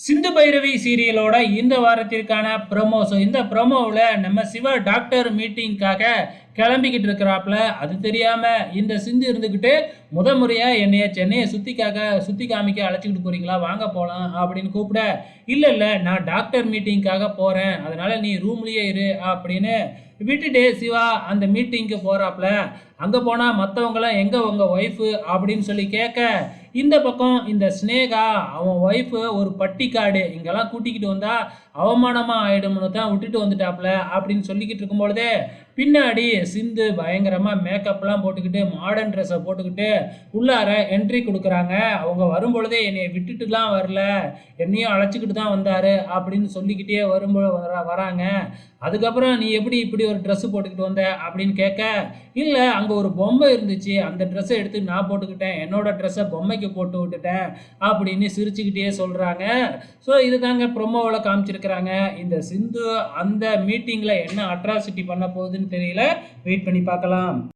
சிந்து பைரவி சீரியலோட இந்த வாரத்திற்கான promo so இந்த ப்ரோமோவில் நம்ம சிவா டாக்டர் மீட்டிங்காக கிளம்பிக்கிட்டு இருக்கிறாப்புல. அது தெரியாமல் இந்த சிந்து இருந்துக்கிட்டு முத முறையாக என்னைய சென்னையை சுற்றிக்காக சுற்றி காமிக்க அழைச்சிக்கிட்டு போகிறீங்களா வாங்க போகலாம் அப்படின்னு கூப்பிட இல்லை இல்லை நான் டாக்டர் மீட்டிங்க்காக போகிறேன் அதனால் நீ ரூம்லேயே இரு அப்படின்னு விட்டுட்டு சிவா அந்த மீட்டிங்க்கு போகிறாப்புல அங்கே போனால் மற்றவங்களாம் எங்கே உங்கள் ஒய்ஃபு அப்படின்னு சொல்லி கேட்க இந்த பக்கம் இந்த ஸ்னேகா அவன் ஒய்ஃபு ஒரு பட்டிக்காடு இங்கெல்லாம் கூட்டிக்கிட்டு வந்தால் அவமானமாக ஆகிடும்னு தான் விட்டுட்டு வந்துட்டாப்புல அப்படின்னு சொல்லிக்கிட்டு இருக்கும்பொழுதே பின்னாடி சிந்து பயங்கரமாக மேக்கப்லாம் போட்டுக்கிட்டு மாடர்ன் ட்ரெஸ்ஸை போட்டுக்கிட்டு உள்ளார என்ட்ரி கொடுக்குறாங்க. அவங்க வரும்பொழுதே என்னை விட்டுட்டுலாம் வரல. என்னையும் அழைச்சிக்கிட்டு தான் வந்தார் அப்படின்னு சொல்லிக்கிட்டே வரும்போது வர வராங்க. அதுக்கப்புறம் நீ எப்படி இப்படி ஒரு ட்ரெஸ்ஸு போட்டுக்கிட்டு வந்த அப்படின்னு கேட்க இல்லை அங்கே ஒரு பொம்மை இருந்துச்சு. அந்த ட்ரெஸ்ஸை எடுத்து நான் போட்டுக்கிட்டேன். என்னோட ட்ரெஸ்ஸை பொம்மைக்கு போட்டு விட்டுட்டேன். அப்படின்னு சிரிச்சுக்கிட்டே சொல்கிறாங்க ஸோ இது தாங்க ப்ரொமோவில் காமிச்சிருக்கிறாங்க. இந்த சிந்து அந்த மீட்டிங்கில் என்ன அட்ராசிட்டி பண்ண போகுதுன்னு தெரியல. வெயிட் பண்ணி பார்க்கலாம்.